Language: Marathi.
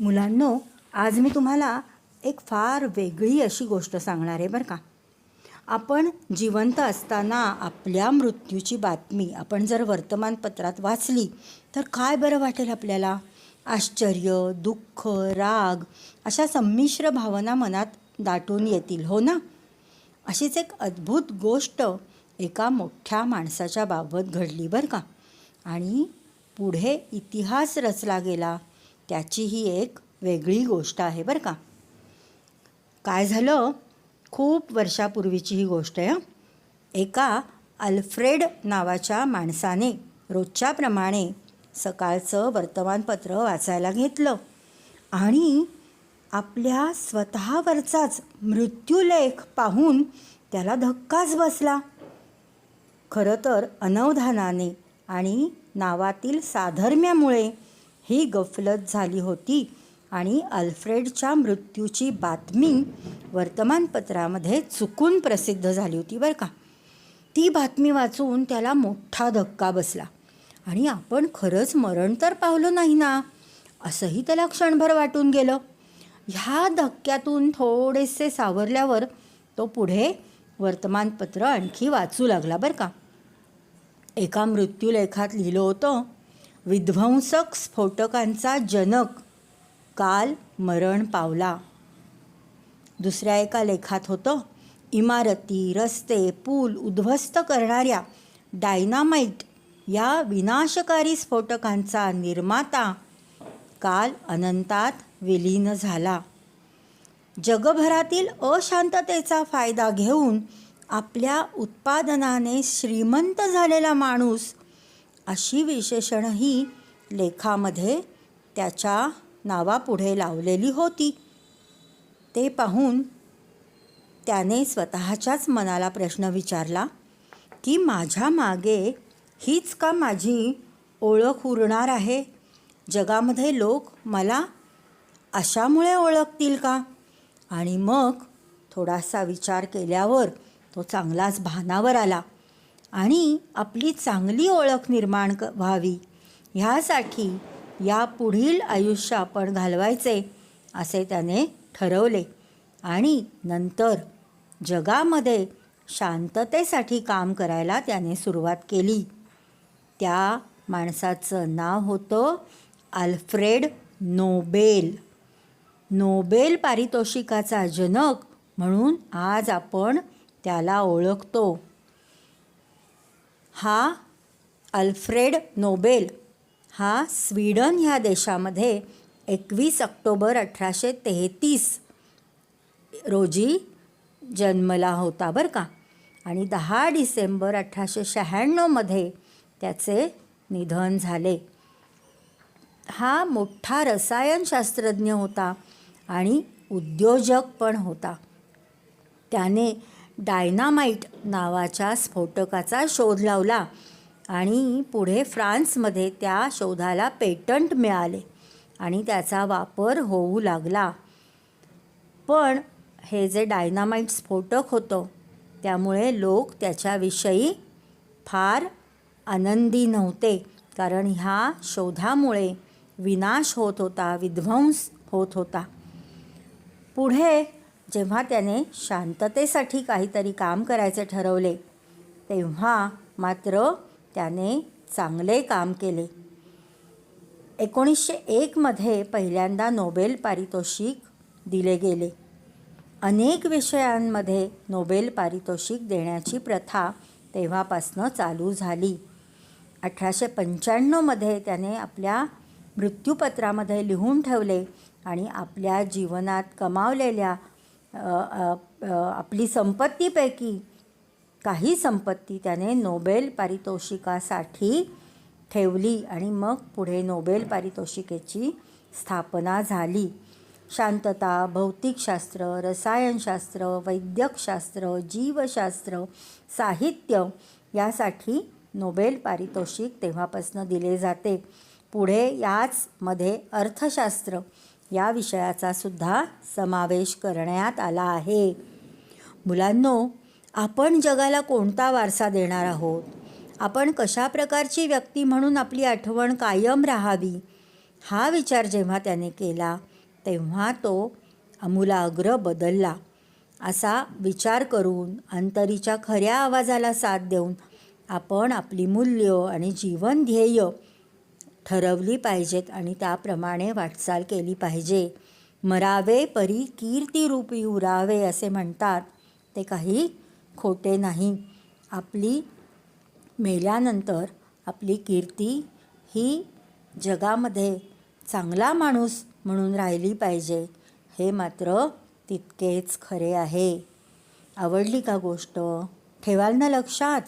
मुलांनो आज मी तुम्हाला एक फार वेगळी अशी गोष्ट सांगणार आहे बरं का. आपण जिवंत असताना आपल्या मृत्यूची बातमी आपण जर वर्तमानपत्रात वाचली तर काय बरं वाटेल आपल्याला? आश्चर्य दुःख राग अशा संमिश्र भावना मनात दाटून येतील हो ना? अशीच एक अद्भुत गोष्ट एका मोठ्या माणसाच्या बाबत घडली बरं का. आणि पुढे इतिहास रचला गेला. त्याची ही एक वेगळी गोष्ट आहे बरं का. काय झालं? खूप वर्षापूर्वीची ही गोष्ट आहे एका अल्फ्रेड नावाच्या माणसाने रोजच्याप्रमाणे सकाळचं वर्तमानपत्र वाचायला घेतलं आणि आपल्या स्वतःवरचाच मृत्यूलेख पाहून त्याला धक्काच बसला. खरं तर अनवधानाने आणि नावातील साधर्म्यामुळे ही गफलत झाली होती. आणि अल्फ्रेडच्या मृत्यूची बातमी वर्तमानपत्रामध्ये चुकून प्रसिद्ध झाली होती बरं का. ती बातमी वाचून त्याला मोठा धक्का बसला. आणि आपण खरंच मरण तर पावलो नाही ना असंही त्याला क्षणभर वाटून गेलं. ह्या धक्क्यातून थोडेसे सावरल्यावर तो पुढे वर्तमानपत्र आणखी वाचू लागला बरं का. एका मृत्यूलेखात लिहिलं होतं विध्वंसक स्फोटकांचा जनक काल मरण पावला. दुसऱ्या एका लेखात होतं इमारती रस्ते पूल उद्ध्वस्त करणाऱ्या डायनामाईट या विनाशकारी स्फोटकांचा निर्माता काल अनंतात विलीन झाला. जगभरातील अशांततेचा फायदा घेऊन आपल्या उत्पादनाने श्रीमंत झालेला माणूस अशी विशेषणही लेखामध्ये त्याच्या नावापुढे लावलेली होती. ते पाहून त्याने स्वतःच्याच मनाला प्रश्न विचारला की माझ्या मागे हीच का माझी ओळख उरणार आहे? जगामध्ये लोक मला अशामुळे ओळखतील का? आणि मग थोडासा विचार केल्यावर तो चांगलाच भानावर आला. आणि आपली चांगली ओळख निर्माण क व्हावी. ह्यासाठी या पुढील आयुष्य आपण घालवायचे असे त्याने ठरवले. आणि नंतर जगामध्ये शांततेसाठी काम करायला त्याने सुरुवात केली. त्या माणसाचं नाव होतं अल्फ्रेड नोबेल. नोबेल पारितोषिकाचा जनक म्हणून आज आपण त्याला ओळखतो. हा अल्फ्रेड नोबेल. हा स्वीडन ह्या देशामध्ये एकवीस ऑक्टोबर अठराशे तेहतीस रोजी जन्मला होता बरं का. आणि दहा डिसेंबर अठराशे शहाण्णवमध्ये त्याचे निधन झाले. हा मोठा रसायनशास्त्रज्ञ होता आणि उद्योजक पण होता. त्याने डायनामाईट नावाच्या स्फोटकाचा शोध लावला आणि पुढे फ्रान्समध्ये त्या शोधाला पेटंट मिळाले आणि त्याचा वापर होऊ लागला. पण हे जे डायनामाईट स्फोटक होतं त्यामुळे लोक त्याच्याविषयी फार आनंदी नव्हते कारण ह्या शोधामुळे विनाश होत होता विध्वंस होत होता. पुढे जेव्हा त्याने शांततेसाठी काहीतरी काम करायचे ठरवले तेव्हा मात्र त्याने चांगले काम केले. एकोणीसशे एकमध्ये पहिल्यांदा नोबेल पारितोषिक दिले गेले. अनेक विषयांमध्ये नोबेल पारितोषिक देण्याची प्रथा तेव्हापासनं चालू झाली. अठराशे पंच्याण्णवमध्ये त्याने आपल्या मृत्यूपत्रामध्ये लिहून ठेवले आणि आपल्या जीवनात कमावलेल्या आपली संपत्तीपैकी काही संपत्ती त्याने नोबेल पारितोषिकासाठी ठेवली आणि मग पुढे नोबेल पारितोषिकेची स्थापना झाली. शांतता भौतिकशास्त्र रसायनशास्त्र वैद्यकशास्त्र जीवशास्त्र साहित्य यासाठी नोबेल पारितोषिक तेव्हापासून दिले जाते. पुढे याचमध्ये अर्थशास्त्र या विषयाचा सुद्धा समावेश करण्यात आला आहे. मुलांनो आपण जगाला कोणता वारसा देणार आहोत? आपण कशा प्रकारची व्यक्ती म्हणून आपली आठवण कायम राहावी? हा विचार जेव्हा त्याने केला तेव्हा तो अमूलाग्र बदलला. असा विचार करून अंतरीच्या खऱ्या आवाजाला साथ देऊन आपण आपली मूल्य आणि जीवन ध्येय ठरवली पाहिजेत आणि त्याप्रमाणे वाटचाल केली पाहिजे. मरावे परी कीर्तिरूपी उरावे असे म्हणतात. ते काही खोटे नाही. आपली मेल्यानंतर आपली कीर्ती ही जगामध्ये चांगला माणूस म्हणून राहिली पाहिजे. हे मात्र तितकेच खरे आहे. आवडली का गोष्ट? ठेवाल ना लक्षात?